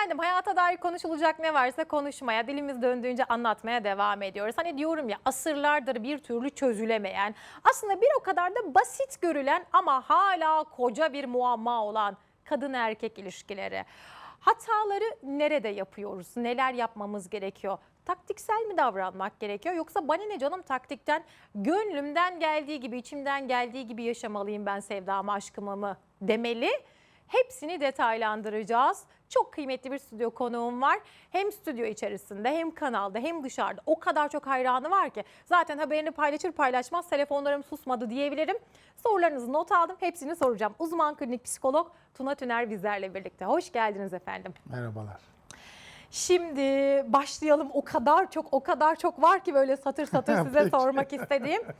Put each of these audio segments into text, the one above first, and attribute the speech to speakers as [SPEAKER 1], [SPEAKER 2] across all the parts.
[SPEAKER 1] Efendim hayata dair konuşulacak ne varsa konuşmaya, dilimiz döndüğünce anlatmaya devam ediyoruz. Hani diyorum ya asırlardır bir türlü çözülemeyen, aslında bir o kadar da basit görülen ama hala koca bir muamma olan kadın erkek ilişkileri. Hataları nerede yapıyoruz? Neler yapmamız gerekiyor? Taktiksel mi davranmak gerekiyor yoksa bana ne canım taktikten gönlümden geldiği gibi içimden geldiği gibi yaşamalıyım ben sevdamı aşkımı mı demeli? Hepsini detaylandıracağız. Çok kıymetli bir stüdyo konuğum var. Hem stüdyo içerisinde hem kanalda hem dışarıda o kadar çok hayranı var ki. Zaten haberini paylaşır paylaşmaz telefonlarım susmadı diyebilirim. Sorularınızı not aldım. Hepsini soracağım. Uzman klinik psikolog Tuna Tüner bizlerle birlikte. Hoş geldiniz efendim.
[SPEAKER 2] Merhabalar.
[SPEAKER 1] Şimdi başlayalım. O kadar çok o kadar çok var ki böyle satır satır size sormak istediğim.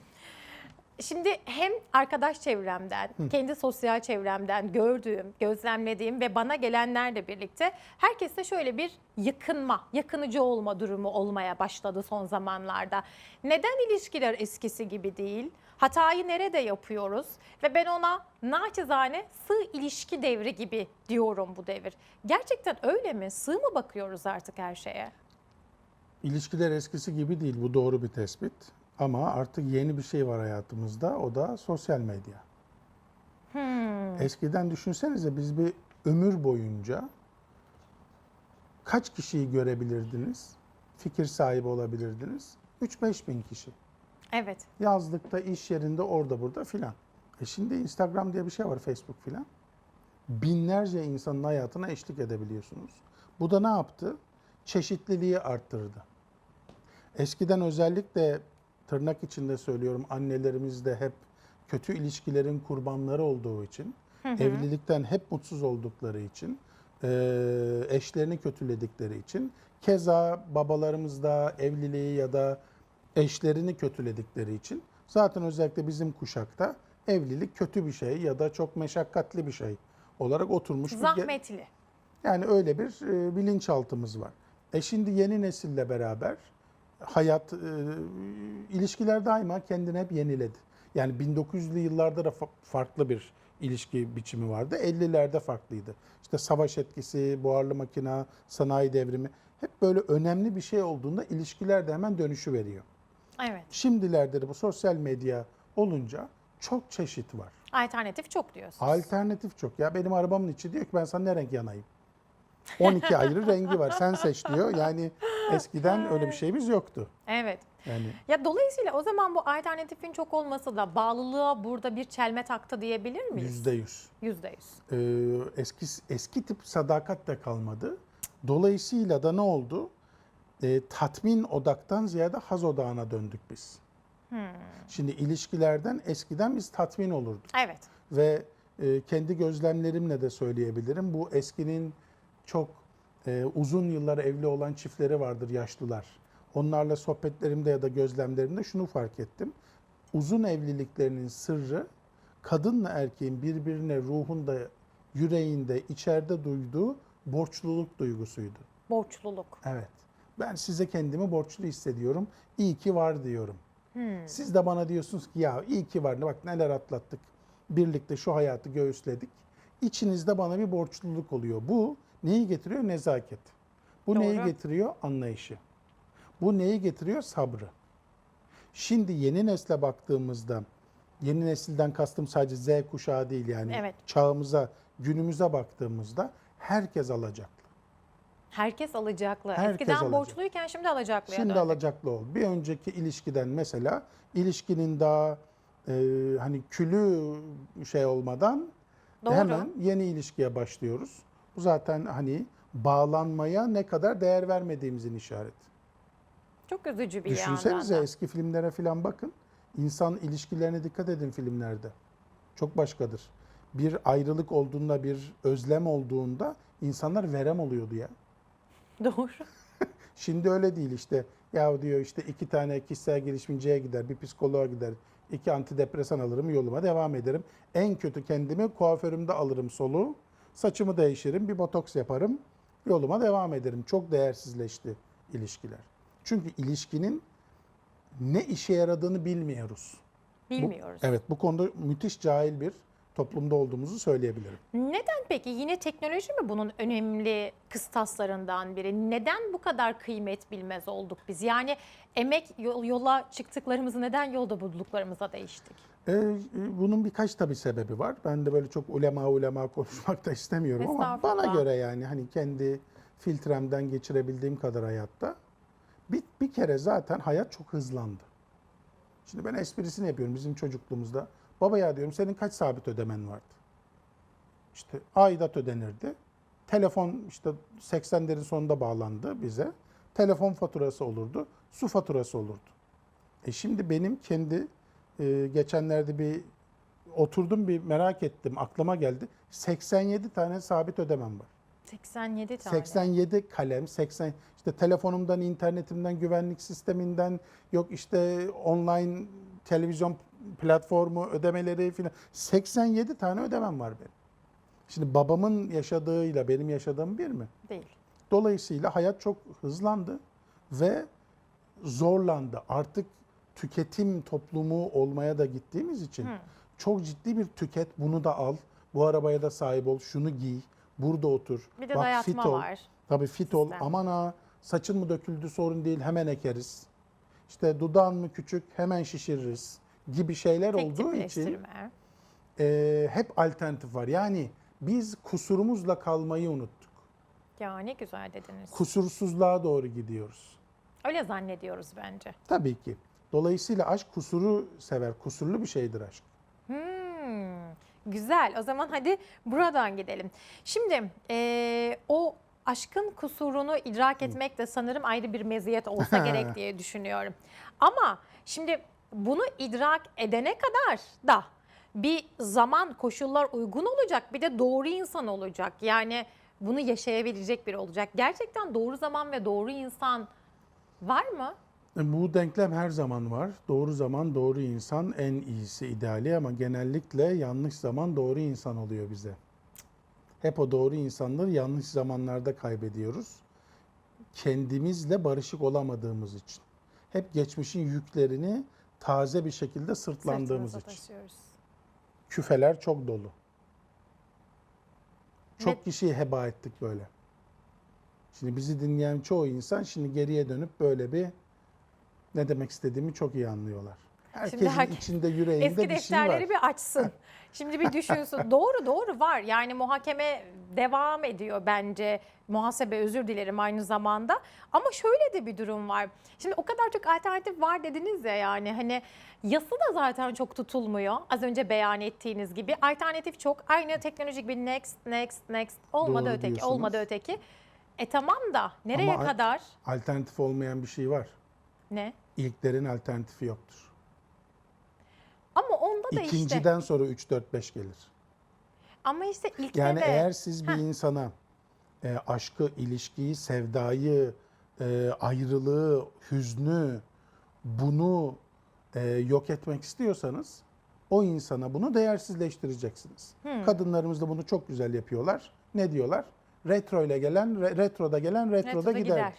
[SPEAKER 1] Şimdi hem arkadaş çevremden, kendi sosyal çevremden gördüğüm, gözlemlediğim ve bana gelenlerle birlikte herkeste şöyle bir yakınma, yakınıcı olma durumu olmaya başladı son zamanlarda. Neden ilişkiler eskisi gibi değil? Hatayı nerede yapıyoruz? Ve ben ona naçizane sığ ilişki devri gibi diyorum bu devir. Gerçekten öyle mi? Sığ mı bakıyoruz artık her şeye?
[SPEAKER 2] İlişkiler eskisi gibi değil. Bu doğru bir tespit. Ama artık yeni bir şey var hayatımızda. O da sosyal medya. Eskiden düşünsenize biz bir ömür boyunca kaç kişiyi görebilirdiniz? Fikir sahibi olabilirdiniz. 3-5 bin kişi.
[SPEAKER 1] Evet.
[SPEAKER 2] Yazlıkta, iş yerinde, orada burada filan. E şimdi Instagram diye bir şey var, Facebook filan. Binlerce insanın hayatına eşlik edebiliyorsunuz. Bu da ne yaptı? Çeşitliliği arttırdı. Eskiden özellikle tırnak içinde söylüyorum annelerimiz de hep kötü ilişkilerin kurbanları olduğu için, evlilikten hep mutsuz oldukları için, eşlerini kötüledikleri için, keza babalarımız da evliliği ya da eşlerini kötüledikleri için zaten özellikle bizim kuşakta evlilik kötü bir şey ya da çok meşakkatli bir şey olarak oturmuş bir
[SPEAKER 1] Zahmetli.
[SPEAKER 2] yani öyle bir bilinçaltımız var. E şimdi yeni nesille beraber hayat, e, ilişkiler daima kendini hep yeniledi. Yani 1900'lü yıllarda da fa- farklı bir ilişki biçimi vardı. 50'lerde farklıydı. İşte savaş etkisi, buharlı makina, sanayi devrimi hep böyle önemli bir şey olduğunda ilişkiler de hemen dönüşü veriyor.
[SPEAKER 1] Evet.
[SPEAKER 2] Şimdilerde de bu sosyal medya olunca çok çeşit var.
[SPEAKER 1] Alternatif çok diyorsunuz.
[SPEAKER 2] Alternatif çok. Ya benim arabamın içi diyor ki ben sana ne renk yanayım? 12 ayrı rengi var. Sen seç diyor. Yani eskiden öyle bir şeyimiz yoktu.
[SPEAKER 1] Evet.
[SPEAKER 2] Yani
[SPEAKER 1] Ya dolayısıyla o zaman bu alternatifin çok olması da bağlılığa burada bir çelme taktı diyebilir miyiz?
[SPEAKER 2] yüzde yüz.
[SPEAKER 1] Yüzde yüz.
[SPEAKER 2] Ee, eski eski tip sadakat de kalmadı. Dolayısıyla da ne oldu? Ee, tatmin odaktan ziyade haz odağına döndük biz. Şimdi ilişkilerden eskiden biz tatmin olurduk.
[SPEAKER 1] Evet.
[SPEAKER 2] ve e, kendi gözlemlerimle de söyleyebilirim. Bu eskinin çok e, uzun yıllar evli olan çiftleri vardır yaşlılar. Onlarla sohbetlerimde ya da gözlemlerimde şunu fark ettim. Uzun evliliklerinin sırrı kadınla erkeğin birbirine ruhunda, yüreğinde, içeride duyduğu borçluluk duygusuydu.
[SPEAKER 1] Borçluluk.
[SPEAKER 2] Evet. Ben size kendimi borçlu hissediyorum. İyi ki var diyorum. Siz de bana diyorsunuz ki ya iyi ki var. Bak neler atlattık. Birlikte şu hayatı göğüsledik. İçinizde bana bir borçluluk oluyor. Bu neyi getiriyor? Nezaket. Bu neyi
[SPEAKER 1] Doğru.
[SPEAKER 2] getiriyor? Anlayışı. Bu neyi getiriyor? Sabrı. Şimdi yeni nesle baktığımızda yeni nesilden kastım sadece Z kuşağı değil yani
[SPEAKER 1] Evet.
[SPEAKER 2] çağımıza, günümüze baktığımızda herkes alacaklı.
[SPEAKER 1] Herkes alacaklı.
[SPEAKER 2] Herkes
[SPEAKER 1] Eskiden
[SPEAKER 2] alacak.
[SPEAKER 1] borçluyken şimdi alacaklıya
[SPEAKER 2] Şimdi
[SPEAKER 1] döndük.
[SPEAKER 2] alacaklı ol. Bir önceki ilişkiden mesela ilişkinin daha e, hani külü şey olmadan
[SPEAKER 1] Doğru.
[SPEAKER 2] hemen yeni ilişkiye başlıyoruz. Bu zaten hani bağlanmaya ne kadar değer vermediğimizin işareti.
[SPEAKER 1] Çok üzücü bir
[SPEAKER 2] Düşünsenize
[SPEAKER 1] yandan da.
[SPEAKER 2] eski filmlere falan bakın. İnsan ilişkilerine dikkat edin filmlerde. Çok başkadır. Bir ayrılık olduğunda, bir özlem olduğunda insanlar verem oluyordu ya.
[SPEAKER 1] Doğru.
[SPEAKER 2] Şimdi öyle değil işte. Ya diyor işte iki tane kişisel gelişimciye gider, bir psikoloğa gider, iki antidepresan alırım, yoluma devam ederim. En kötü kendimi kuaförümde alırım soluğu, saçımı değişirim, bir botoks yaparım, yoluma devam ederim. Çok değersizleşti ilişkiler. Çünkü ilişkinin ne işe yaradığını bilmiyoruz. Bu-
[SPEAKER 1] Bilmiyoruz.
[SPEAKER 2] evet bu konuda müthiş cahil bir toplumda olduğumuzu söyleyebilirim.
[SPEAKER 1] Neden peki? Yine teknoloji mi bunun önemli kıstaslarından biri? Neden bu kadar kıymet bilmez olduk biz? Yani emek yol- yola çıktıklarımızı neden yolda bulduklarımıza değiştik?
[SPEAKER 2] Ee, bunun birkaç tabii sebebi var. Ben de böyle çok ulema ulema konuşmak da istemiyorum ama bana göre yani hani kendi filtremden geçirebildiğim kadar hayatta bir, bir kere zaten hayat çok hızlandı. Şimdi ben esprisini yapıyorum bizim çocukluğumuzda. Baba ya diyorum senin kaç sabit ödemen vardı? İşte aidat ödenirdi. Telefon işte 80'lerin sonunda bağlandı bize. Telefon faturası olurdu, su faturası olurdu. E şimdi benim kendi e, geçenlerde bir oturdum bir merak ettim aklıma geldi. 87 tane sabit ödemem var.
[SPEAKER 1] 87 tane.
[SPEAKER 2] 87 kalem, 80 işte telefonumdan, internetimden, güvenlik sisteminden yok işte online televizyon platformu ödemeleri filan 87 tane ödemem var benim. Şimdi babamın yaşadığıyla benim yaşadığım bir mi?
[SPEAKER 1] Değil.
[SPEAKER 2] Dolayısıyla hayat çok hızlandı ve zorlandı. Artık tüketim toplumu olmaya da gittiğimiz için çok ciddi bir tüket, bunu da al, bu arabaya da sahip ol, şunu giy, burada otur.
[SPEAKER 1] Bir de
[SPEAKER 2] Bak,
[SPEAKER 1] dayatma
[SPEAKER 2] fit ol.
[SPEAKER 1] var.
[SPEAKER 2] Tabii fit ol.
[SPEAKER 1] Sistem.
[SPEAKER 2] Aman ha saçın mı döküldü sorun değil hemen ekeriz. İşte dudağın mı küçük hemen şişiririz gibi şeyler
[SPEAKER 1] Tek
[SPEAKER 2] olduğu için e, hep alternatif var. Yani biz kusurumuzla kalmayı unuttuk.
[SPEAKER 1] Ya ne güzel dediniz.
[SPEAKER 2] Kusursuzluğa doğru gidiyoruz.
[SPEAKER 1] Öyle zannediyoruz bence.
[SPEAKER 2] Tabii ki. Dolayısıyla aşk kusuru sever. Kusurlu bir şeydir aşk.
[SPEAKER 1] Hmm, güzel. O zaman hadi buradan gidelim. Şimdi eee, o aşkın kusurunu idrak etmek de sanırım ayrı bir meziyet olsa gerek diye düşünüyorum. Ama şimdi bunu idrak edene kadar da bir zaman koşullar uygun olacak bir de doğru insan olacak. Yani bunu yaşayabilecek biri olacak. Gerçekten doğru zaman ve doğru insan var mı?
[SPEAKER 2] E, Bu denklem her zaman var. Doğru zaman doğru insan en iyisi ideali ama genellikle yanlış zaman doğru insan oluyor bize. Hep o doğru insanları yanlış zamanlarda kaybediyoruz. Kendimizle barışık olamadığımız için. Hep geçmişin yüklerini taze bir şekilde sırtlandığımız
[SPEAKER 1] Sırtımıza
[SPEAKER 2] için.
[SPEAKER 1] taşıyoruz.
[SPEAKER 2] Küfeler çok dolu. Çok
[SPEAKER 1] Ne-
[SPEAKER 2] kişiyi heba ettik böyle. Şimdi bizi dinleyen çoğu insan şimdi geriye dönüp böyle bir ne demek istediğimi çok iyi anlıyorlar. Herkesin
[SPEAKER 1] herke-
[SPEAKER 2] içinde yüreğinde
[SPEAKER 1] Eski
[SPEAKER 2] bir şey var.
[SPEAKER 1] defterleri bir açsın. Şimdi bir düşünsün. doğru doğru var. Yani muhakeme devam ediyor bence. Muhasebe özür dilerim aynı zamanda. Ama şöyle de bir durum var. Şimdi o kadar çok alternatif var dediniz ya yani hani yası da zaten çok tutulmuyor. Az önce beyan ettiğiniz gibi. Alternatif çok. Aynı teknolojik bir next, next, next. Olmadı
[SPEAKER 2] Doğru
[SPEAKER 1] öteki,
[SPEAKER 2] diyorsunuz.
[SPEAKER 1] olmadı öteki. E tamam da nereye
[SPEAKER 2] Ama-
[SPEAKER 1] kadar?
[SPEAKER 2] Alternatif olmayan bir şey var.
[SPEAKER 1] Ne?
[SPEAKER 2] İlklerin alternatifi yoktur.
[SPEAKER 1] Da işte.
[SPEAKER 2] İkinciden sonra 3 4 5 gelir.
[SPEAKER 1] Ama işte ilkte
[SPEAKER 2] Yani
[SPEAKER 1] de.
[SPEAKER 2] eğer siz bir
[SPEAKER 1] Heh.
[SPEAKER 2] insana e, aşkı, ilişkiyi, sevdayı, e, ayrılığı, hüznü bunu e, yok etmek istiyorsanız o insana bunu değersizleştireceksiniz.
[SPEAKER 1] Hmm.
[SPEAKER 2] Kadınlarımız da bunu çok güzel yapıyorlar. Ne diyorlar? Retro ile gelen, re- retroda gelen retroda,
[SPEAKER 1] retroda
[SPEAKER 2] gider.
[SPEAKER 1] gider.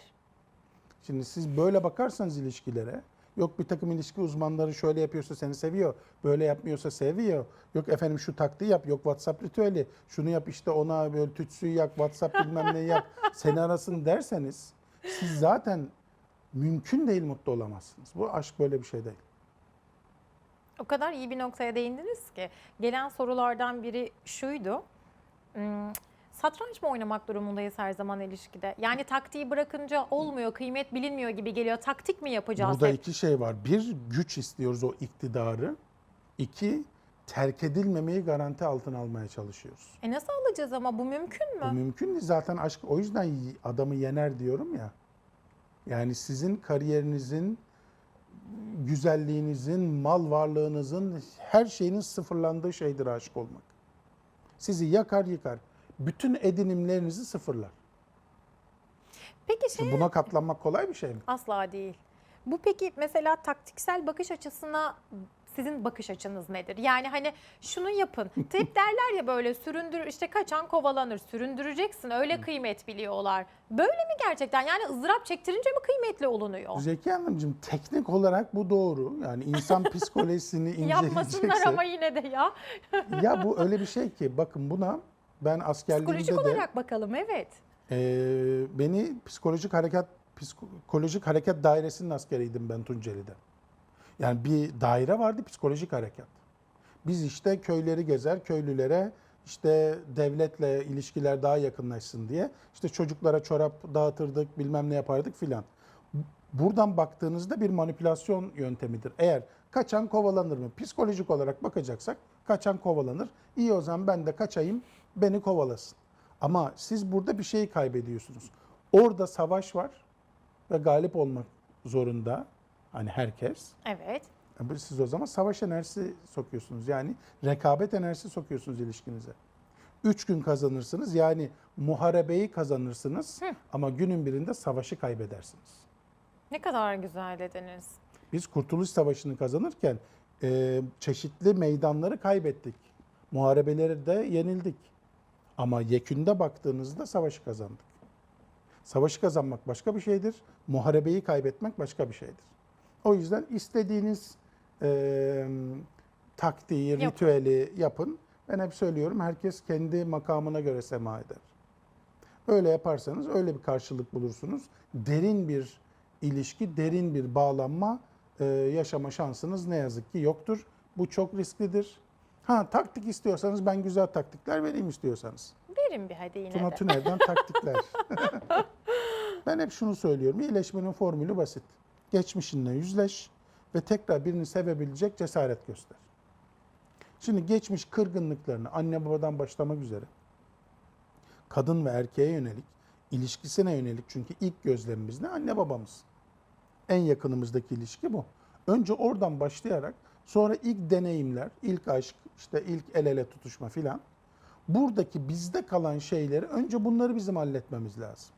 [SPEAKER 2] Şimdi siz böyle bakarsanız ilişkilere, yok bir takım ilişki uzmanları şöyle yapıyorsa seni seviyor, böyle yapmıyorsa seviyor. Yok efendim şu taktiği yap, yok WhatsApp ritüeli, şunu yap işte ona böyle tütsüyü yak, WhatsApp bilmem ne yap, seni arasın derseniz siz zaten mümkün değil mutlu olamazsınız. Bu aşk böyle bir şey değil.
[SPEAKER 1] O kadar iyi bir noktaya değindiniz ki. Gelen sorulardan biri şuydu. Satranç mı oynamak durumundayız her zaman ilişkide? Yani taktiği bırakınca olmuyor, kıymet bilinmiyor gibi geliyor. Taktik mi yapacağız
[SPEAKER 2] Burada
[SPEAKER 1] hep?
[SPEAKER 2] iki şey var. Bir, güç istiyoruz o iktidarı. İki, terk edilmemeyi garanti altına almaya çalışıyoruz.
[SPEAKER 1] E nasıl alacağız ama bu mümkün mü?
[SPEAKER 2] Bu mümkün değil. Zaten aşk o yüzden adamı yener diyorum ya. Yani sizin kariyerinizin, güzelliğinizin, mal varlığınızın, her şeyinin sıfırlandığı şeydir aşık olmak. Sizi yakar yıkar. Bütün edinimlerinizi sıfırlar.
[SPEAKER 1] Peki şey
[SPEAKER 2] Şimdi buna katlanmak kolay bir şey mi?
[SPEAKER 1] asla değil. Bu peki mesela taktiksel bakış açısına Sizin bakış açınız nedir? Yani hani şunu yapın. Hep derler ya böyle süründür işte kaçan kovalanır. Süründüreceksin. Öyle kıymet biliyorlar. Böyle mi gerçekten? Yani ızdırap çektirince mi kıymetli olunuyor?
[SPEAKER 2] Zeki Hanımcığım teknik olarak bu doğru. Yani insan psikolojisini
[SPEAKER 1] Yapmasınlar
[SPEAKER 2] inceleyecekse.
[SPEAKER 1] ama yine de ya.
[SPEAKER 2] ya bu öyle bir şey ki bakın buna ben askerliğimde
[SPEAKER 1] Psikolojik
[SPEAKER 2] de
[SPEAKER 1] olarak bakalım evet.
[SPEAKER 2] e, beni psikolojik hareket psikolojik hareket dairesinin askeriydim ben Tunceli'de. Yani bir daire vardı psikolojik hareket. Biz işte köyleri gezer, köylülere işte devletle ilişkiler daha yakınlaşsın diye işte çocuklara çorap dağıtırdık, bilmem ne yapardık filan. Buradan baktığınızda bir manipülasyon yöntemidir. Eğer kaçan kovalanır mı? Psikolojik olarak bakacaksak kaçan kovalanır. İyi o zaman ben de kaçayım, beni kovalasın. Ama siz burada bir şeyi kaybediyorsunuz. Orada savaş var ve galip olmak zorunda hani herkes.
[SPEAKER 1] Evet.
[SPEAKER 2] Ama Siz o zaman savaş enerjisi sokuyorsunuz. Yani rekabet enerjisi sokuyorsunuz ilişkinize. Üç gün kazanırsınız yani muharebeyi kazanırsınız ama günün birinde savaşı kaybedersiniz.
[SPEAKER 1] Ne kadar güzel dediniz.
[SPEAKER 2] Biz Kurtuluş Savaşı'nı kazanırken e, çeşitli meydanları kaybettik. Muharebeleri de yenildik. Ama yekünde baktığınızda savaşı kazandık. Savaşı kazanmak başka bir şeydir. Muharebeyi kaybetmek başka bir şeydir. O yüzden istediğiniz e, taktiği,
[SPEAKER 1] Yapın.
[SPEAKER 2] ritüeli yapın. Ben hep söylüyorum herkes kendi makamına göre sema eder. Öyle yaparsanız öyle bir karşılık bulursunuz. Derin bir ilişki, derin bir bağlanma e, yaşama şansınız ne yazık ki yoktur. Bu çok risklidir. Ha taktik istiyorsanız ben güzel taktikler vereyim istiyorsanız.
[SPEAKER 1] Verin bir hadi yine
[SPEAKER 2] Tuna
[SPEAKER 1] de.
[SPEAKER 2] Tüner'den taktikler. ben hep şunu söylüyorum. İyileşmenin formülü basit. Geçmişinle yüzleş ve tekrar birini sevebilecek cesaret göster. Şimdi geçmiş kırgınlıklarını anne babadan başlamak üzere kadın ve erkeğe yönelik, ilişkisine yönelik çünkü ilk gözlemimiz ne? Anne babamız. En yakınımızdaki ilişki bu. Önce oradan başlayarak sonra ilk deneyimler, ilk aşk, işte ilk el ele tutuşma filan. Buradaki bizde kalan şeyleri önce bunları bizim halletmemiz lazım.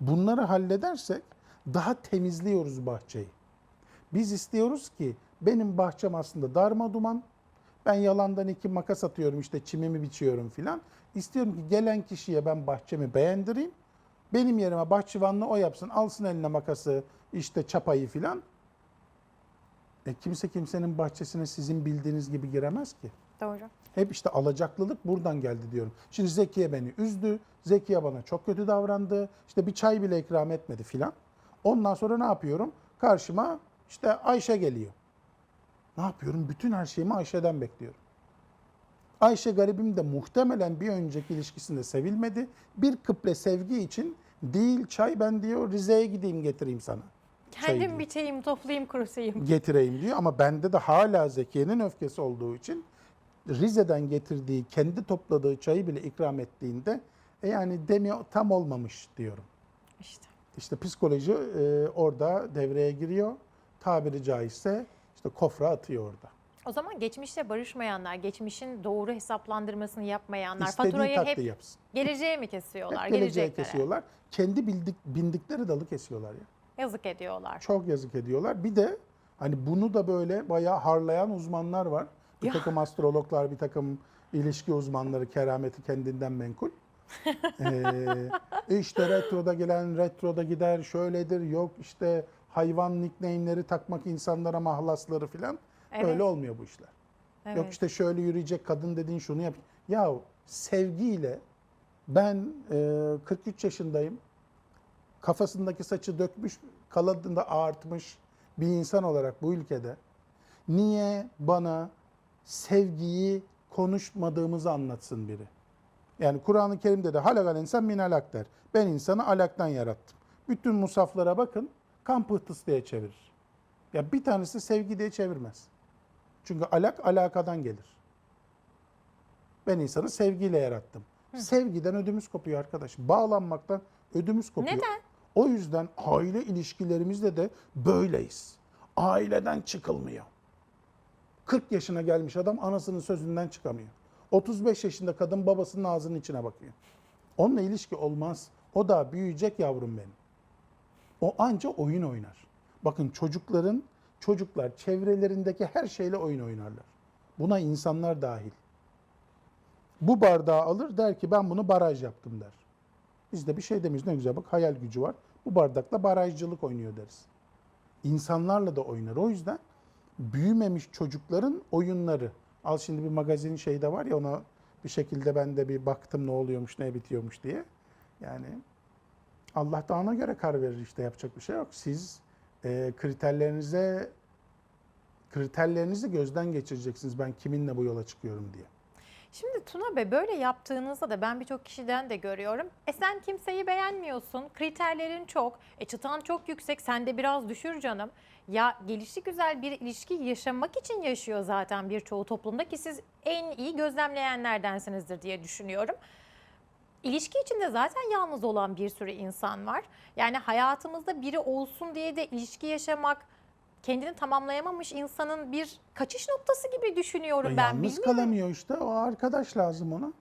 [SPEAKER 2] Bunları halledersek daha temizliyoruz bahçeyi. Biz istiyoruz ki benim bahçem aslında darma duman. Ben yalandan iki makas atıyorum işte çimimi biçiyorum filan. İstiyorum ki gelen kişiye ben bahçemi beğendireyim. Benim yerime bahçıvanla o yapsın. Alsın eline makası işte çapayı filan. E kimse kimsenin bahçesine sizin bildiğiniz gibi giremez ki.
[SPEAKER 1] Doğru.
[SPEAKER 2] Hep işte alacaklılık buradan geldi diyorum. Şimdi Zekiye beni üzdü. Zekiye bana çok kötü davrandı. İşte bir çay bile ikram etmedi filan. Ondan sonra ne yapıyorum? Karşıma işte Ayşe geliyor. Ne yapıyorum? Bütün her şeyimi Ayşe'den bekliyorum. Ayşe garibim de muhtemelen bir önceki ilişkisinde sevilmedi. Bir kıble sevgi için değil çay ben diyor Rize'ye gideyim getireyim sana.
[SPEAKER 1] Kendim
[SPEAKER 2] diyor
[SPEAKER 1] biçeyim, toplayayım, kurusayım.
[SPEAKER 2] getireyim diyor ama bende de hala Zekiye'nin öfkesi olduğu için Rize'den getirdiği, kendi topladığı çayı bile ikram ettiğinde e yani demi tam olmamış diyorum.
[SPEAKER 1] İşte.
[SPEAKER 2] İşte psikoloji e, orada devreye giriyor. Tabiri caizse işte kofra atıyor orada.
[SPEAKER 1] O zaman geçmişte barışmayanlar, geçmişin doğru hesaplandırmasını yapmayanlar
[SPEAKER 2] İstediği
[SPEAKER 1] faturayı hep
[SPEAKER 2] yapsın.
[SPEAKER 1] geleceğe mi kesiyorlar?
[SPEAKER 2] Hep geleceğe
[SPEAKER 1] Geleceklere.
[SPEAKER 2] kesiyorlar. Kendi bildik, bindikleri dalı kesiyorlar ya.
[SPEAKER 1] Yazık ediyorlar.
[SPEAKER 2] Çok yazık ediyorlar. Bir de hani bunu da böyle bayağı harlayan uzmanlar var. Bir
[SPEAKER 1] Ya.
[SPEAKER 2] takım astrologlar, bir takım ilişki uzmanları kerameti kendinden menkul. ee, işte retroda gelen retroda gider şöyledir yok işte hayvan nickname'leri takmak insanlara mahlasları filan.
[SPEAKER 1] Evet.
[SPEAKER 2] Öyle olmuyor bu işler.
[SPEAKER 1] Evet.
[SPEAKER 2] Yok işte şöyle yürüyecek kadın dediğin şunu yap. Ya sevgiyle ben e, 43 yaşındayım. Kafasındaki saçı dökmüş, kaladında artmış bir insan olarak bu ülkede niye bana sevgiyi konuşmadığımızı anlatsın biri? Yani Kur'an-ı Kerim'de de halakal insan min alak der. Ben insanı alaktan yarattım. Bütün musaflara bakın kan pıhtısı diye çevirir. Ya bir tanesi sevgi diye çevirmez. Çünkü alak alakadan gelir. Ben insanı sevgiyle yarattım. Sevgiden ödümüz kopuyor arkadaş. Bağlanmaktan ödümüz kopuyor.
[SPEAKER 1] Neden?
[SPEAKER 2] O yüzden aile ilişkilerimizde de böyleyiz. Aileden çıkılmıyor. 40 yaşına gelmiş adam anasının sözünden çıkamıyor. 35 yaşında kadın babasının ağzının içine bakıyor. Onunla ilişki olmaz. O da büyüyecek yavrum benim. O anca oyun oynar. Bakın çocukların çocuklar çevrelerindeki her şeyle oyun oynarlar. Buna insanlar dahil. Bu bardağı alır der ki ben bunu baraj yaptım der. Biz de bir şey demeyiz ne güzel bak hayal gücü var. Bu bardakla barajcılık oynuyor deriz. İnsanlarla da oynar. O yüzden büyümemiş çocukların oyunları. Al şimdi bir magazin şeyi de var ya ona bir şekilde ben de bir baktım ne oluyormuş ne bitiyormuş diye. Yani Allah da ona göre karar verir işte yapacak bir şey yok. Siz e, kriterlerinize kriterlerinizi gözden geçireceksiniz. Ben kiminle bu yola çıkıyorum diye.
[SPEAKER 1] Şimdi Tuna Bey böyle yaptığınızda da ben birçok kişiden de görüyorum. E sen kimseyi beğenmiyorsun, kriterlerin çok, e çıtan çok yüksek, sen de biraz düşür canım. Ya gelişi güzel bir ilişki yaşamak için yaşıyor zaten birçoğu toplumda ki siz en iyi gözlemleyenlerdensinizdir diye düşünüyorum. İlişki içinde zaten yalnız olan bir sürü insan var. Yani hayatımızda biri olsun diye de ilişki yaşamak kendini tamamlayamamış insanın bir kaçış noktası gibi düşünüyorum
[SPEAKER 2] E,
[SPEAKER 1] ben.
[SPEAKER 2] Yalnız
[SPEAKER 1] bilmiyorum.
[SPEAKER 2] kalamıyor işte. O arkadaş lazım ona.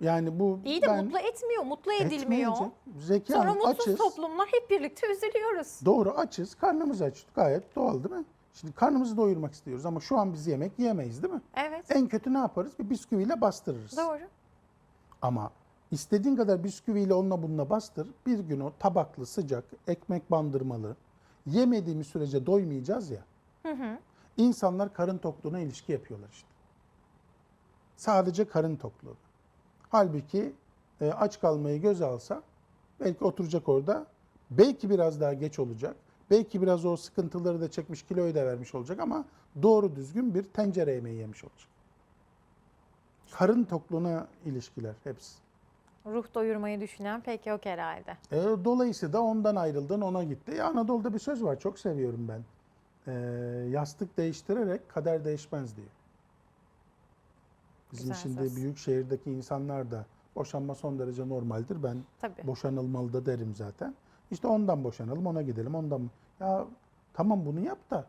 [SPEAKER 2] Yani bu
[SPEAKER 1] İyi de
[SPEAKER 2] ben
[SPEAKER 1] mutlu etmiyor, mutlu edilmiyor.
[SPEAKER 2] etmeyecek. Zeki
[SPEAKER 1] Sonra
[SPEAKER 2] Hanım
[SPEAKER 1] mutsuz
[SPEAKER 2] açız.
[SPEAKER 1] toplumlar hep birlikte üzülüyoruz.
[SPEAKER 2] Doğru açız. Karnımız aç. Gayet doğal değil mi? Şimdi karnımızı doyurmak istiyoruz ama şu an biz yemek yiyemeyiz değil mi?
[SPEAKER 1] Evet,
[SPEAKER 2] En kötü ne yaparız? Bir bisküviyle bastırırız.
[SPEAKER 1] doğru.
[SPEAKER 2] Ama istediğin kadar bisküviyle onunla bununla bastır. Bir gün o tabaklı, sıcak, ekmek bandırmalı yemediğimiz sürece doymayacağız ya. İnsanlar karın tokluğuna ilişki yapıyorlar işte. Sadece karın tokluğu. Halbuki e, aç kalmayı göze alsa belki oturacak orada. Belki biraz daha geç olacak. Belki biraz o sıkıntıları da çekmiş, kiloyu da vermiş olacak ama doğru düzgün bir tencere yemeği yemiş olacak. Karın tokluğuna ilişkiler hepsi.
[SPEAKER 1] Ruh doyurmayı düşünen pek yok herhalde.
[SPEAKER 2] E, dolayısıyla da ondan ayrıldın ona gitti. Ya Anadolu'da bir söz var çok seviyorum ben. E, yastık değiştirerek kader değişmez diye. Bizim
[SPEAKER 1] Güzel
[SPEAKER 2] şimdi
[SPEAKER 1] söz.
[SPEAKER 2] büyük şehirdeki insanlar da boşanma son derece normaldir. Ben
[SPEAKER 1] Tabii.
[SPEAKER 2] boşanılmalı da derim zaten. İşte ondan boşanalım ona gidelim ondan. Ya tamam bunu yap da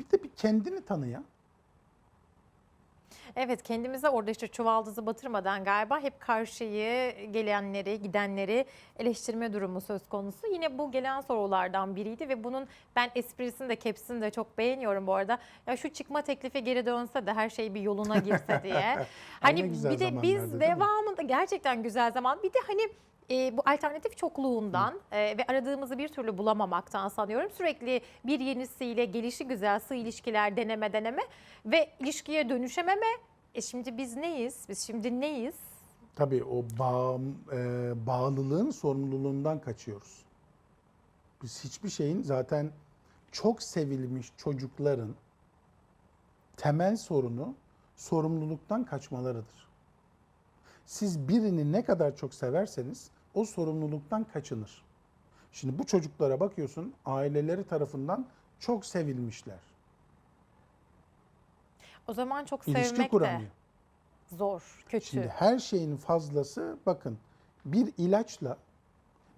[SPEAKER 2] bir de bir kendini tanı ya.
[SPEAKER 1] Evet kendimize orada işte çuvaldızı batırmadan galiba hep karşıyı, gelenleri, gidenleri eleştirme durumu söz konusu. Yine bu gelen sorulardan biriydi ve bunun ben esprisini de kepsini de çok beğeniyorum bu arada. Ya şu çıkma teklifi geri dönse de her şey bir yoluna girse diye. Hani bir de biz devamında gerçekten güzel zaman. Bir de hani e, bu alternatif çokluğundan e, ve aradığımızı bir türlü bulamamaktan sanıyorum. Sürekli bir yenisiyle gelişi güzel sığ ilişkiler deneme deneme ve ilişkiye dönüşememe. E şimdi biz neyiz? Biz şimdi neyiz?
[SPEAKER 2] Tabii o bağ, e, bağlılığın sorumluluğundan kaçıyoruz. Biz hiçbir şeyin zaten çok sevilmiş çocukların temel sorunu sorumluluktan kaçmalarıdır. Siz birini ne kadar çok severseniz o sorumluluktan kaçınır. Şimdi bu çocuklara bakıyorsun aileleri tarafından çok sevilmişler.
[SPEAKER 1] O zaman çok
[SPEAKER 2] İlişki
[SPEAKER 1] sevmek de
[SPEAKER 2] kuramıyor.
[SPEAKER 1] zor, kötü.
[SPEAKER 2] Şimdi her şeyin fazlası bakın bir ilaçla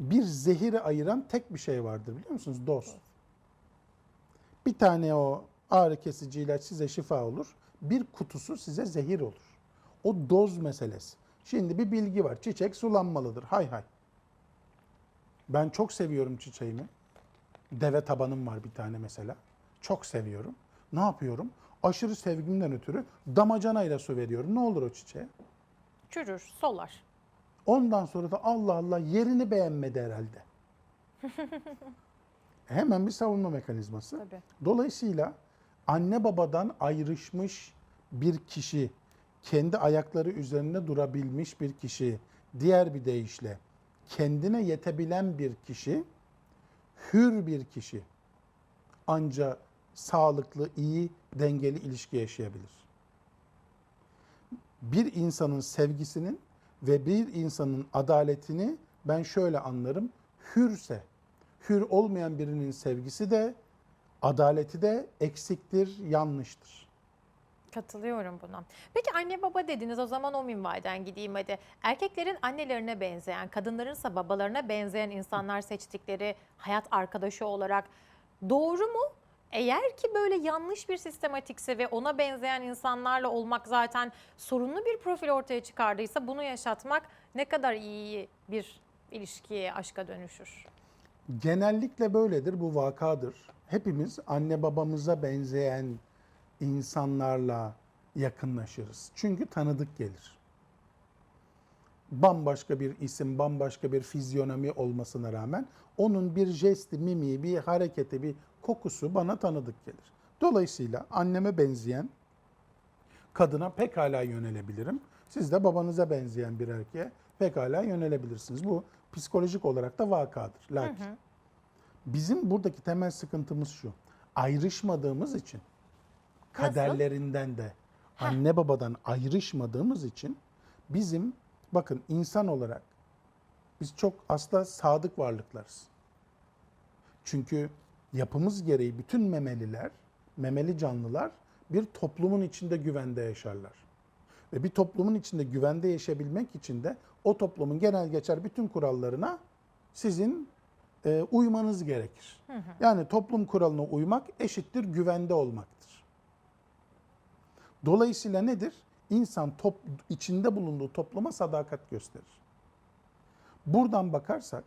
[SPEAKER 2] bir zehiri ayıran tek bir şey vardır biliyor musunuz? Doz. Bir tane o ağrı kesici ilaç size şifa olur. Bir kutusu size zehir olur. O doz meselesi. Şimdi bir bilgi var. Çiçek sulanmalıdır. Hay hay. Ben çok seviyorum çiçeğimi. Deve tabanım var bir tane mesela. Çok seviyorum. Ne yapıyorum? Aşırı sevgimden ötürü damacanayla su veriyorum. Ne olur o çiçeğe?
[SPEAKER 1] Çürür, solar.
[SPEAKER 2] Ondan sonra da Allah Allah yerini beğenmedi herhalde. Hemen bir savunma mekanizması.
[SPEAKER 1] Tabii.
[SPEAKER 2] Dolayısıyla anne babadan ayrışmış bir kişi, kendi ayakları üzerinde durabilmiş bir kişi, diğer bir deyişle kendine yetebilen bir kişi, hür bir kişi ancak sağlıklı, iyi, dengeli ilişki yaşayabilir. Bir insanın sevgisinin ve bir insanın adaletini ben şöyle anlarım. Hürse, hür olmayan birinin sevgisi de adaleti de eksiktir, yanlıştır.
[SPEAKER 1] Katılıyorum buna. Peki anne baba dediniz o zaman o minvalden gideyim hadi. Erkeklerin annelerine benzeyen, kadınların ise babalarına benzeyen insanlar seçtikleri hayat arkadaşı olarak doğru mu? Eğer ki böyle yanlış bir sistematikse ve ona benzeyen insanlarla olmak zaten sorunlu bir profil ortaya çıkardıysa bunu yaşatmak ne kadar iyi bir ilişkiye, aşka dönüşür?
[SPEAKER 2] Genellikle böyledir, bu vakadır. Hepimiz anne babamıza benzeyen insanlarla yakınlaşırız. Çünkü tanıdık gelir. Bambaşka bir isim, bambaşka bir fizyonomi olmasına rağmen onun bir jesti, mimiği, bir hareketi, bir kokusu bana tanıdık gelir. Dolayısıyla anneme benzeyen kadına pekala yönelebilirim. Siz de babanıza benzeyen bir erkeğe pekala yönelebilirsiniz. Bu psikolojik olarak da vakadır. Lakin bizim buradaki temel sıkıntımız şu. Ayrışmadığımız için kaderlerinden de anne babadan ayrışmadığımız için bizim bakın insan olarak biz çok aslında sadık varlıklarız. Çünkü yapımız gereği bütün memeliler, memeli canlılar bir toplumun içinde güvende yaşarlar. Ve bir toplumun içinde güvende yaşayabilmek için de o toplumun genel geçer bütün kurallarına sizin e, uymanız gerekir. Yani toplum kuralına uymak eşittir güvende olmaktır. Dolayısıyla nedir? İnsan top, içinde bulunduğu topluma sadakat gösterir. Buradan bakarsak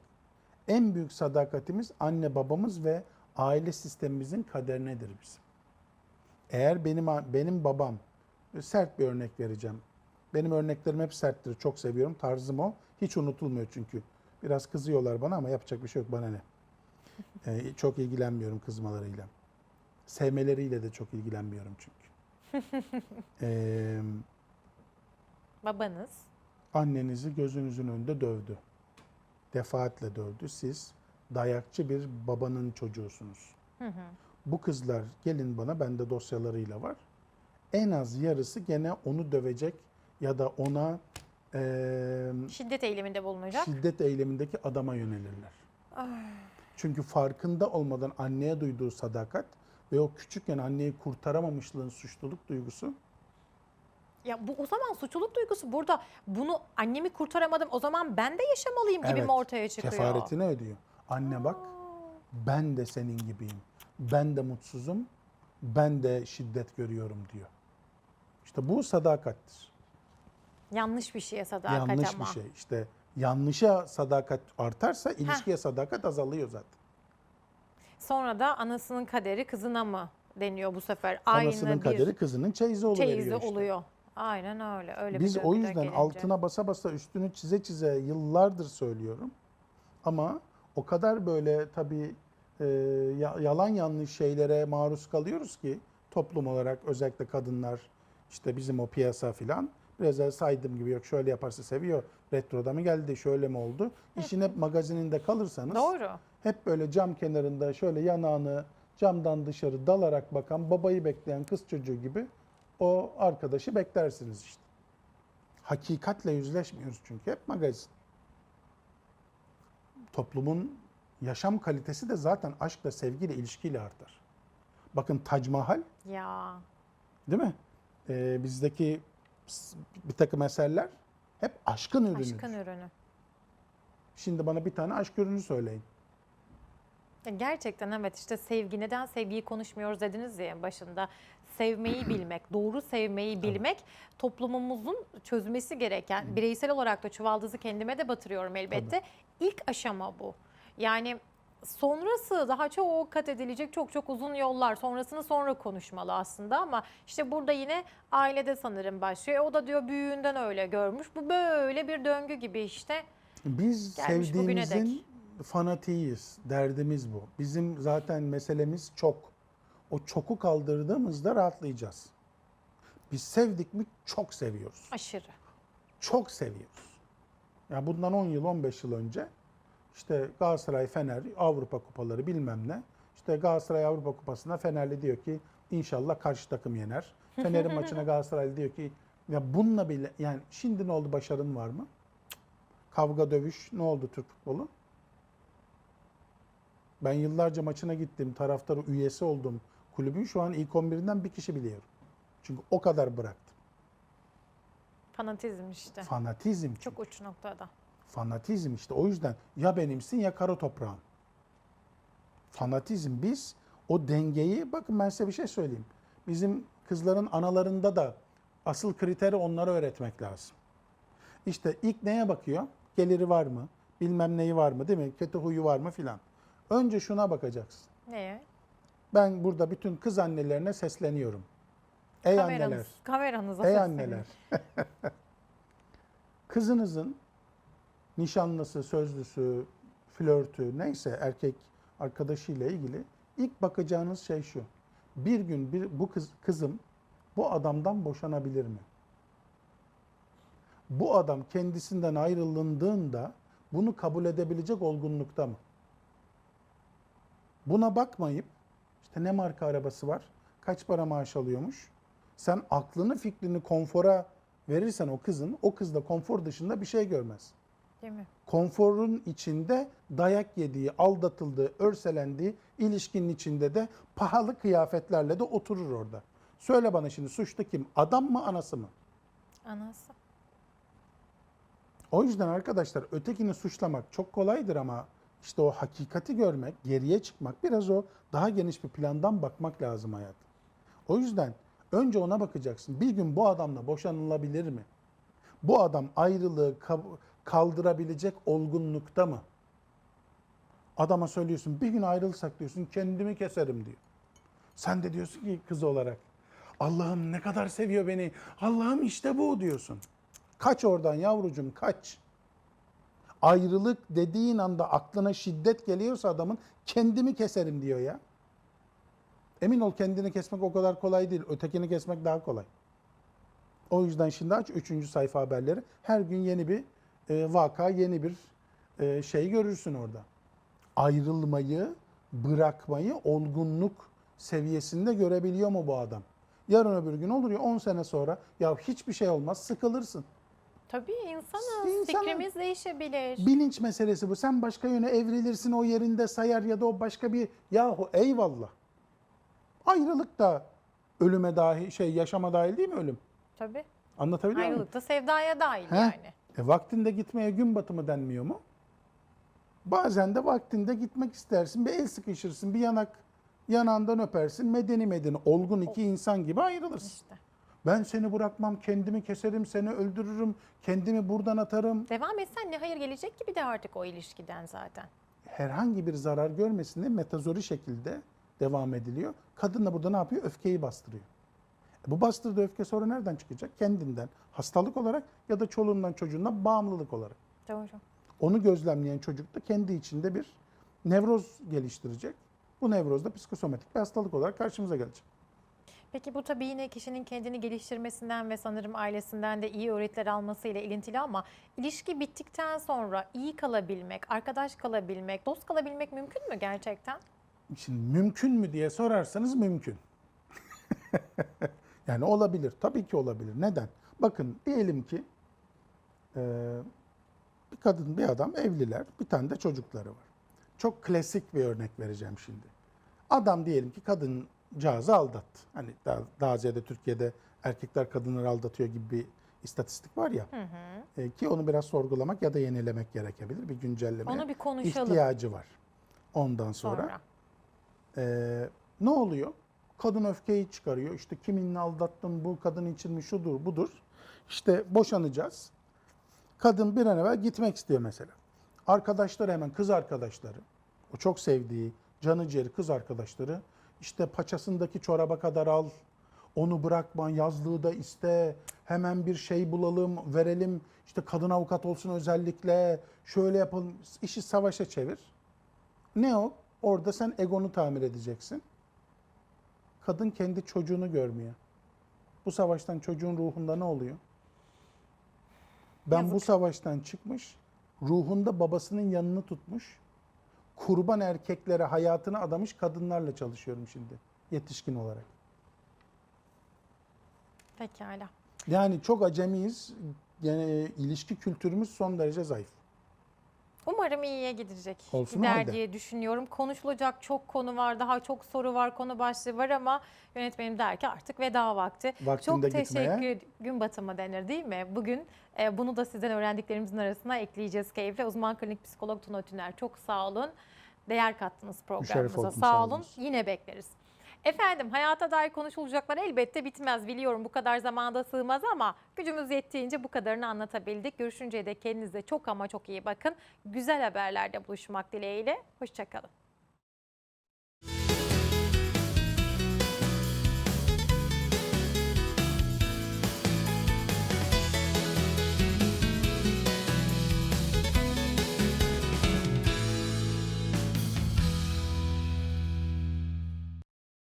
[SPEAKER 2] en büyük sadakatimiz anne babamız ve aile sistemimizin kadernedir bizim. Eğer benim benim babam sert bir örnek vereceğim. Benim örneklerim hep serttir. Çok seviyorum. Tarzım o. Hiç unutulmuyor çünkü. Biraz kızıyorlar bana ama yapacak bir şey yok. Bana ne? Ee, çok ilgilenmiyorum kızmalarıyla. Sevmeleriyle de çok ilgilenmiyorum çünkü. Ee,
[SPEAKER 1] Babanız.
[SPEAKER 2] annenizi gözünüzün önünde dövdü. Defaatle dövdü. Siz dayakçı bir babanın çocuğusunuz. Bu kızlar gelin bana bende dosyalarıyla var. En az yarısı gene onu dövecek ya da ona eee,
[SPEAKER 1] Şiddet eyleminde bulunacak.
[SPEAKER 2] şiddet eylemindeki adama yönelirler. Çünkü farkında olmadan anneye duyduğu sadakat ve o küçükken anneyi kurtaramamışlığın suçluluk duygusu
[SPEAKER 1] Ya bu o zaman suçluluk duygusu burada bunu annemi kurtaramadım o zaman ben de yaşamalıyım gibi mi
[SPEAKER 2] Evet,
[SPEAKER 1] ortaya çıkıyor?
[SPEAKER 2] kefaretini ödüyor. Anne bak ben de senin gibiyim. Ben de mutsuzum. Ben de şiddet görüyorum diyor. İşte bu sadakattir.
[SPEAKER 1] Yanlış bir şeye sadakat
[SPEAKER 2] Yanlış
[SPEAKER 1] ama.
[SPEAKER 2] bir şey. İşte yanlışa sadakat artarsa ilişkiye sadakat azalıyor zaten.
[SPEAKER 1] Sonra da anasının kaderi kızına mı deniyor bu sefer?
[SPEAKER 2] Anasının
[SPEAKER 1] Aynı
[SPEAKER 2] kaderi
[SPEAKER 1] bir
[SPEAKER 2] kızının çeyizi oluveriyor
[SPEAKER 1] çeyizi
[SPEAKER 2] işte.
[SPEAKER 1] oluyor. Aynen öyle. öyle
[SPEAKER 2] Biz
[SPEAKER 1] bir
[SPEAKER 2] o
[SPEAKER 1] döngüde
[SPEAKER 2] yüzden
[SPEAKER 1] gelince.
[SPEAKER 2] altına basa basa üstünü çize çize yıllardır söylüyorum. Ama o kadar böyle tabii e, ya- yalan yanlış şeylere maruz kalıyoruz ki toplum olarak özellikle kadınlar işte bizim o piyasa filan biraz saydığım gibi yok şöyle yaparsa seviyor retroda mı geldi şöyle mi oldu işin hep magazininde kalırsanız
[SPEAKER 1] Doğru.
[SPEAKER 2] hep böyle cam kenarında şöyle yanağını camdan dışarı dalarak bakan babayı bekleyen kız çocuğu gibi o arkadaşı beklersiniz işte. Hakikatle yüzleşmiyoruz çünkü hep magazin. Toplumun yaşam kalitesi de zaten aşkla, sevgiyle, ilişkiyle artar. Bakın Tac Mahal
[SPEAKER 1] Ya.
[SPEAKER 2] değil mi? Ee, bizdeki bir takım eserler hep aşkın ürünüdür.
[SPEAKER 1] Aşkın ürünü.
[SPEAKER 2] Şimdi bana bir tane aşk ürünü söyleyin.
[SPEAKER 1] Gerçekten evet işte sevgi neden sevgiyi konuşmuyoruz dediniz ya başında. Sevmeyi bilmek, doğru sevmeyi bilmek toplumumuzun çözmesi gereken, bireysel olarak da çuvaldızı kendime de batırıyorum elbette. İlk aşama bu. Yani sonrası daha çok kat edilecek çok çok uzun yollar. Sonrasını sonra konuşmalı aslında ama işte burada yine ailede sanırım başlıyor. E, o da diyor büyüğünden öyle görmüş. Bu böyle bir döngü gibi işte.
[SPEAKER 2] Biz
[SPEAKER 1] Gelmiş
[SPEAKER 2] sevdiğimizin fanatiyiz. Derdimiz bu. Bizim zaten meselemiz çok. O çoku kaldırdığımızda rahatlayacağız. Biz sevdik mi çok seviyoruz.
[SPEAKER 1] Aşırı.
[SPEAKER 2] Çok seviyoruz. Ya bundan 10 yıl 15 yıl önce işte Galatasaray Fener Avrupa kupaları bilmem ne. İşte Galatasaray Avrupa Kupası'na Fenerli diyor ki inşallah karşı takım yener. Fener'in maçına Galatasaray diyor ki ya bununla bile yani şimdi ne oldu başarın var mı? Kavga dövüş ne oldu Türk futbolu? Ben yıllarca maçına gittim, taraftarı üyesi oldum. Kulübün şu an ilk 11'inden bir kişi biliyorum. Çünkü o kadar bıraktım.
[SPEAKER 1] Fanatizm işte.
[SPEAKER 2] Fanatizm çünkü.
[SPEAKER 1] Çok uç noktada.
[SPEAKER 2] Fanatizm işte o yüzden ya benimsin ya kara toprağın. Fanatizm biz o dengeyi bakın ben size bir şey söyleyeyim. Bizim kızların analarında da asıl kriteri onlara öğretmek lazım. İşte ilk neye bakıyor? Geliri var mı? Bilmem neyi var mı değil mi? Kötü huyu var mı filan. Önce şuna bakacaksın.
[SPEAKER 1] Ne?
[SPEAKER 2] Ben burada bütün kız annelerine sesleniyorum. Ey anneler.
[SPEAKER 1] Kameranız, kameranıza
[SPEAKER 2] Ey anneler. Kızınızın nişanlısı, sözlüsü, flörtü neyse erkek arkadaşıyla ilgili ilk bakacağınız şey şu. Bir gün bir, bu kız, kızım bu adamdan boşanabilir mi? Bu adam kendisinden ayrılındığında bunu kabul edebilecek olgunlukta mı? Buna bakmayıp işte ne marka arabası var, kaç para maaş alıyormuş. Sen aklını fikrini konfora verirsen o kızın, o kız da konfor dışında bir şey görmez.
[SPEAKER 1] Değil mi?
[SPEAKER 2] Konforun içinde dayak yediği, aldatıldığı, örselendiği, ilişkinin içinde de pahalı kıyafetlerle de oturur orada. Söyle bana şimdi suçlu kim? Adam mı, anası mı?
[SPEAKER 1] Anası.
[SPEAKER 2] O yüzden arkadaşlar ötekini suçlamak çok kolaydır ama işte o hakikati görmek, geriye çıkmak, biraz o daha geniş bir plandan bakmak lazım hayat. O yüzden önce ona bakacaksın. Bir gün bu adamla boşanılabilir mi? Bu adam ayrılığı kaldırabilecek olgunlukta mı? Adama söylüyorsun bir gün ayrılsak diyorsun kendimi keserim diyor. Sen de diyorsun ki kız olarak Allah'ım ne kadar seviyor beni. Allah'ım işte bu diyorsun. Kaç oradan yavrucum kaç. Ayrılık dediğin anda aklına şiddet geliyorsa adamın kendimi keserim diyor ya. Emin ol kendini kesmek o kadar kolay değil. Ötekini kesmek daha kolay. O yüzden şimdi aç 3. sayfa haberleri. Her gün yeni bir e, vaka, yeni bir e, şey görürsün orada. Ayrılmayı, bırakmayı olgunluk seviyesinde görebiliyor mu bu adam? Yarın öbür gün olur ya 10 sene sonra ya hiçbir şey olmaz sıkılırsın.
[SPEAKER 1] Tabii insanız.
[SPEAKER 2] İnsanız.
[SPEAKER 1] Fikrimiz değişebilir.
[SPEAKER 2] Bilinç meselesi bu. Sen başka yöne evrilirsin o yerinde sayar ya da o başka bir yahu eyvallah. Ayrılık da ölüme dahi şey yaşama dahil değil mi ölüm?
[SPEAKER 1] Tabii.
[SPEAKER 2] Anlatabiliyor muyum?
[SPEAKER 1] Ayrılık da sevdaya dahil
[SPEAKER 2] Heh.
[SPEAKER 1] yani.
[SPEAKER 2] E, vaktinde gitmeye gün batımı denmiyor mu? Bazen de vaktinde gitmek istersin. Bir el sıkışırsın, bir yanak yanağından öpersin. Medeni medeni, olgun iki insan gibi ayrılırsın.
[SPEAKER 1] İşte.
[SPEAKER 2] Ben seni bırakmam, kendimi keserim, seni öldürürüm, kendimi buradan atarım.
[SPEAKER 1] Devam etsen ne hayır gelecek gibi de artık o ilişkiden zaten.
[SPEAKER 2] Herhangi bir zarar görmesin diye metazori şekilde devam ediliyor. Kadın da burada ne yapıyor? Öfkeyi bastırıyor. Bu bastırdığı öfke sonra nereden çıkacak? Kendinden, hastalık olarak ya da çoluğundan çocuğundan bağımlılık olarak.
[SPEAKER 1] Doğru.
[SPEAKER 2] Onu gözlemleyen çocuk da kendi içinde bir nevroz geliştirecek. Bu nevroz da psikosomatik bir hastalık olarak karşımıza gelecek.
[SPEAKER 1] Peki bu tabii yine kişinin kendini geliştirmesinden ve sanırım ailesinden de iyi öğretiler almasıyla ilintili ama ilişki bittikten sonra iyi kalabilmek, arkadaş kalabilmek, dost kalabilmek mümkün mü gerçekten?
[SPEAKER 2] Şimdi mümkün mü diye sorarsanız mümkün. yani olabilir. Tabii ki olabilir. Neden? Bakın diyelim ki e, bir kadın bir adam evliler. Bir tane de çocukları var. Çok klasik bir örnek vereceğim şimdi. Adam diyelim ki kadıncağızı aldattı. Hani daha, daha ziyade Türkiye'de erkekler kadınları aldatıyor gibi bir istatistik var ya. E, ki onu biraz sorgulamak ya da yenilemek gerekebilir. Bir güncelleme
[SPEAKER 1] Onu bir konuşalım
[SPEAKER 2] ihtiyacı var. Ondan sonra.
[SPEAKER 1] sonra.
[SPEAKER 2] Ee, ne oluyor? Kadın öfkeyi çıkarıyor. İşte kiminle aldattın, bu kadın için mi şudur budur. İşte boşanacağız. Kadın bir an evvel gitmek istiyor mesela. Arkadaşları hemen kız arkadaşları, o çok sevdiği canı ciğeri kız arkadaşları işte paçasındaki çoraba kadar al, onu bırakma, yazlığı da iste, hemen bir şey bulalım, verelim, işte kadın avukat olsun özellikle, şöyle yapalım, işi savaşa çevir. Ne o? Orada sen egonu tamir edeceksin. Kadın kendi çocuğunu görmüyor. Bu savaştan çocuğun ruhunda ne oluyor? Ben bu
[SPEAKER 1] Yazık.
[SPEAKER 2] savaştan çıkmış, ruhunda babasının yanını tutmuş, kurban erkeklere hayatını adamış kadınlarla çalışıyorum şimdi yetişkin olarak.
[SPEAKER 1] Pekala.
[SPEAKER 2] Yani çok acemiyiz. Yani ilişki kültürümüz son derece zayıf.
[SPEAKER 1] Umarım iyiye gidecek.
[SPEAKER 2] Olsun
[SPEAKER 1] Gider
[SPEAKER 2] halde.
[SPEAKER 1] diye düşünüyorum. Konuşulacak çok konu var, daha çok soru var, konu başlığı var ama yönetmenim der ki artık veda vakti.
[SPEAKER 2] Vaktinde
[SPEAKER 1] çok
[SPEAKER 2] gitmeye.
[SPEAKER 1] teşekkür Gün batımı denir değil mi? Bugün e, bunu da sizden öğrendiklerimizin arasına ekleyeceğiz keyifle. Uzman klinik psikolog Tuna Tüner çok sağ olun. Değer kattınız programımıza.
[SPEAKER 2] oldum,
[SPEAKER 1] Sağ
[SPEAKER 2] sağ
[SPEAKER 1] olun. Yine bekleriz. Efendim hayata dair konuşulacaklar elbette bitmez biliyorum bu kadar zamanda sığmaz ama gücümüz yettiğince bu kadarını anlatabildik. Görüşünceye de kendinize çok ama çok iyi bakın. Güzel haberlerde buluşmak dileğiyle. Hoşçakalın.